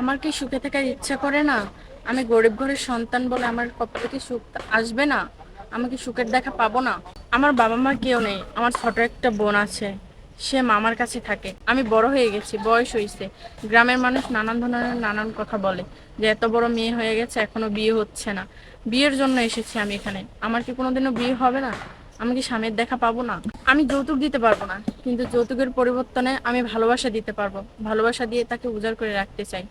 আমার কি সুখে থাকার ইচ্ছা করে না? আমি গরিব ঘরের সন্তান বলে আমার কপালে কি সুখ আসবে না? আমি কি সুখের দেখা পাবো না? আমার বাবা মা কেউ নেই, আমার ছোট একটা বোন আছে, সে মামার কাছে থাকে। আমি বড় হয়ে গেছি, বয়স হয়েছে গ্রামের মানুষ নানান ধরনের নানান কথা বলে যে এত বড় মেয়ে হয়ে গেছে, এখনও বিয়ে হচ্ছে না। বিয়ের জন্য এসেছি আমি এখানে। আমার কি কোনোদিনও বিয়ে হবে না? আমি কি স্বামীর দেখা পাবো না? আমি যৌতুক দিতে পারব না, কিন্তু যৌতুকের পরিবর্তনে আমি ভালোবাসা দিতে পারব। ভালোবাসা দিয়ে তাকে উজাড় করে রাখতে চাই।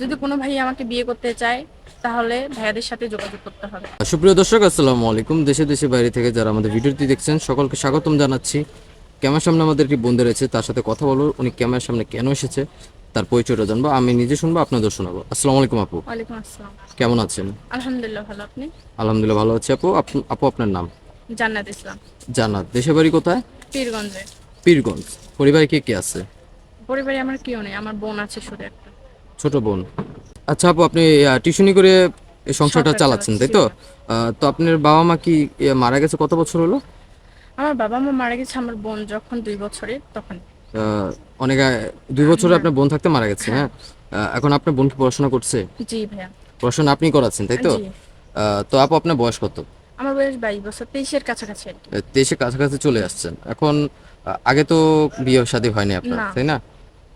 যদি কোনো ভাই আমাকে বিয়ে করতে চায় তাহলে ভাইয়াদের সাথে যোগাযোগ করতে হবে। সুপ্রিয় দর্শক আসসালামু আলাইকুম। দেশে দেশে বাইরে থেকে যারা আমাদের ভিডিওটি দেখছেন সকলকে স্বাগতম জানাচ্ছি। ক্যামেরার সামনে আমাদের একটি বন্ধু রয়েছে তার সাথে কথা বলব। উনি ক্যামেরার সামনে কেন এসেছে তার পরিচয়টা জানব। আমি নিজে শুনব আপনাদের শোনাবো। আসসালামু আলাইকুম আপু। ওয়ালাইকুম আসসালাম। কেমন আছেন? আলহামদুলিল্লাহ ভালো। আপনি? আলহামদুলিল্লাহ ভালো আছি। আপু আপ- আপু আপনার নাম? জান্নাত ইসলাম। জান্নাত। দেশের বাড়ি কোথায়? পীরগঞ্জে। পীরগঞ্জ। পরিবারে কে কে আছে? পরিবারে আমার কেউ নেই আমার বোন আছে শুধু একটা। ছোট বোন। আচ্ছা আপু আপনি টিউশনি করে এই সংসারটা চালাচ্ছেন তাই তো? তো আপনার বাবা মা কি মারা গেছে কত বছর হলো? আমার বাবা মা মারা গেছে আমার বোন যখন দুই বছরের তখন। অনেক দুই বছর আপনার বোন থাকতে মারা গেছে হ্যাঁ? আহ, এখন আপনার বোন কি পড়াশোনা করছে? জি ভাইয়া। পড়াশোনা আপনি করাচ্ছেন তাই তো? তো আপু আপনার বয়স কত? আমার বয়স বাইশ বছর তেইশের কাছাকাছি। দেশে কাছাকাছি চলে আসছেন। এখন আগে তো বিয়ে শাদী হয়নি আপনার তাই না?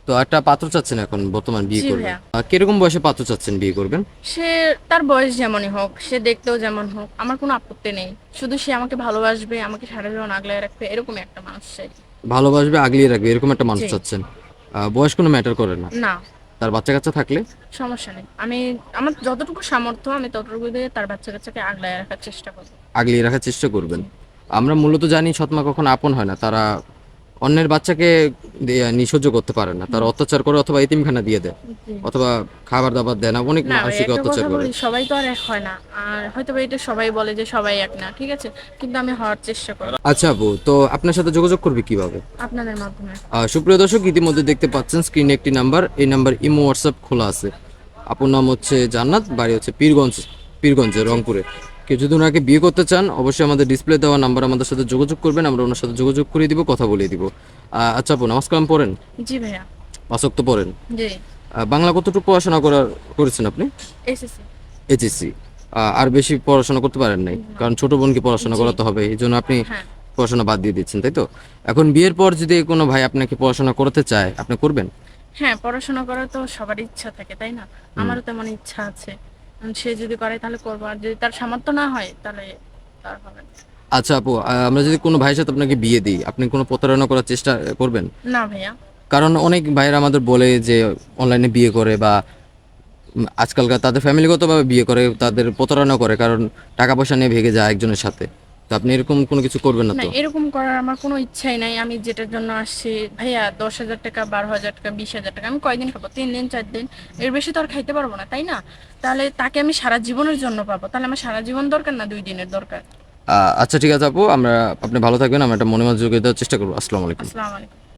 তো একটা পাত্র চাচ্ছেন এখন বর্তমান বিয়ে জি করবেন ভাইয়া। আহ, কীরকম বয়সে পাত্র চাচ্ছেন বিয়ে করবেন? সে তার বয়স যেমনই হোক সে দেখতেও যেমন হোক আমার কোনো আপত্তি নেই। শুধু সে আমাকে ভালোবাসবে আমাকে সারা জীবন আগলায় রাখবে এরকমই একটা মানুষ সে ভালোবাসবে আগলিয়ে রাখবে এরকম একটা মানুষ জি। চাচ্ছেন। আহ, বয়স কোনো ম্যাটার করে না? না। তার বাচ্চা কাচ্চা থাকলে? সমস্যা নেই। আমি আমার যতটুকু সামর্থ্য আমি ততটুকু দিয়ে তার বাচ্চা কাচ্চাকে আগলায় রাখার চেষ্টা করব। আগলিয়ে রাখার চেষ্টা করবেন। আমরা মূলত জানি সৎমা কখনো আপন হয় না তারা অন্যের বাচ্চাকে নিঃসহ্য করতে পারে না। তার অত্যাচার করে অথবা এতিমখানা দিয়ে দেয় অথবা খাবার দাবার দেয় না অনেক মানুষকে অত্যাচার করে। সবাই তো আর এক হয় না। আর হয়তো এটা সবাই বলে যে সবাই এক না ঠিক আছে? কিন্তু আমি হওয়ার চেষ্টা করব আচ্ছা আপু তো আপনার সাথে যোগাযোগ করবে কীভাবে? আপনাদের মাধ্যমে। সুপ্রিয় দর্শক ইতিমধ্যে দেখতে পাচ্ছেন স্ক্রিনে একটি নাম্বার এই নাম্বার ইমো হোয়াটসঅ্যাপ খোলা আছে। আপুর নাম হচ্ছে জান্নাত বাড়ি হচ্ছে পীরগঞ্জ পীরগঞ্জে রংপুরে। কেউ যদি ওনাকে বিয়ে করতে চান অবশ্যই আমাদের ডিসপ্লে দেওয়া নাম্বার আমাদের সাথে যোগাযোগ করবেন আমরা ওনার সাথে যোগাযোগ করে দিব কথা বলে দিব। আচ্ছা আপু নামাজ কালাম পড়েন? জি ভাইয়া। পাঁচক তো পড়েন? জি। বাংলা কতটুকু পড়াশোনা করার করেছেন আপনি? এসএসসি। এইচএসসি আর বেশি পড়াশোনা করতে পারেন নাই কারণ ছোট বোনকে পড়াশোনা করাতে হবে এই জন্য আপনি হ্যাঁ। পড়াশোনা বাদ দিয়ে দিচ্ছেন তাই তো? এখন বিয়ের পর যদি কোনো ভাই আপনাকে পড়াশোনা করতে চায় আপনি করবেন? হ্যাঁ পড়াশোনা করার তো সবার ইচ্ছা থাকে তাই না? আমারও তেমন ইচ্ছা আছে। সে যদি করে তাহলে করব। আর যদি তার সামর্থ্য না হয় তাহলে তার হবে না। আচ্ছা আপু আহ, আমরা যদি কোনো ভাইয়ের সাথে আপনাকে বিয়ে দিই আপনি কোনো প্রতারণা করার চেষ্টা করবেন? না ভাইয়া। কারণ অনেক ভাইয়েরা আমাদের বলে যে অনলাইনে বিয়ে করে বা উম, আজকালকার তাদের ফ্যামিলিগতভাবে বিয়ে করে তাদের প্রতারণা করে কারণ টাকা পয়সা নিয়ে ভেগে যায় একজনের সাথে। তো আপনি এরকম কোনো কিছু করবেন না না তো এরকম করার আমার কোনো ইচ্ছাই নাই। আমি যেটার জন্য আসছি ভাইয়া দশ হাজার টাকা বারো হাজার টাকা বিশ হাজার টাকা আমি কয়দিন খাব? তিন দিন চার দিন। এর বেশি তো আর খাইতে পারব না তাই না? তাহলে তাকে আমি সারা জীবনের জন্য পাবো। তাহলে আমার সারা জীবন দরকার না দুই দিনের দরকার? আহ, আচ্ছা ঠিক আছে আপু আমরা আপনি ভালো থাকবেন আমরা একটা মনে মাঝে যোগ দেওয়ার চেষ্টা করব। আসসালামু আলাইকুম। আসসালামু আলাইকুম।